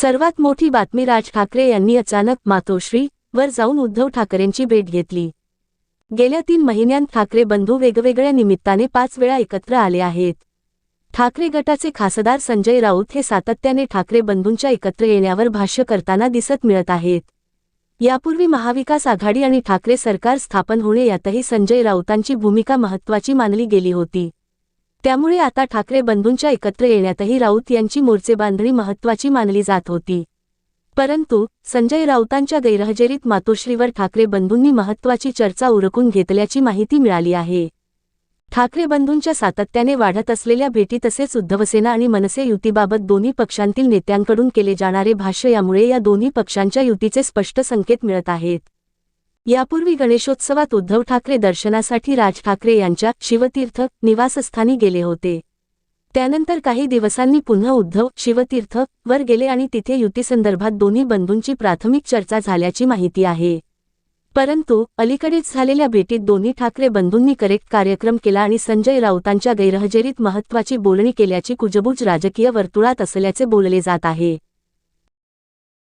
सर्वात मोठी बातमी राज ठाकरे यांनी अचानक मातोश्री वर जाऊन उद्धव ठाकरेंची भेट घेतली. गेल्या तीन महिन्यांत ठाकरे बंधू वेगवेगळ्या निमित्ताने पाच वेळा एकत्र आले आहेत. ठाकरे गटाचे खासदार संजय राऊत हे सातत्याने ठाकरे बंधूंच्या एकत्र येण्यावर भाष्य करताना दिसत मिळत आहेत. यापूर्वी महाविकास आघाडी आणि ठाकरे सरकार स्थापन होणे यातही संजय राऊतांची भूमिका महत्त्वाची मानली गेली होती. त्यामुळे आता ठाकरे बंधूंच्या एकत्र येण्यातही राऊत यांची मोर्चेबांधणी महत्त्वाची मानली जात होती. परंतु संजय राऊतांच्या गैरहजेरीत मातोश्रीवर ठाकरे बंधूंनी महत्त्वाची चर्चा उरकून घेतल्याची माहिती मिळाली आहे. ठाकरे बंधूंच्या सातत्याने वाढत असलेल्या भेटी तसेच उद्धवसेना आणि मनसे युतीबाबत दोन्ही पक्षांतील नेत्यांकडून केले जाणारे भाष्य यामुळे या दोन्ही पक्षांच्या युतीचे स्पष्ट संकेत मिळत आहेत. यापूर्वी गणेशोत्सवात उद्धव ठाकरे दर्शनासाठी राज ठाकरे यांच्या शिवतीर्थ निवासस्थानी गेले होते. त्यानंतर काही दिवसांनी पुन्हा उद्धव शिवतीर्थ वर गेले आणि तिथे युतीसंदर्भात दोन्ही बंधूंची प्राथमिक चर्चा झाल्याची माहिती आहे. परंतु अलीकडेच झालेल्या भेटीत दोन्ही ठाकरे बंधूंनी करेक्ट कार्यक्रम केला आणि संजय राऊतांच्या गैरहजेरीत महत्त्वाची बोलणी केल्याची कुजबूज राजकीय वर्तुळात असल्याचे बोलले जात आहे.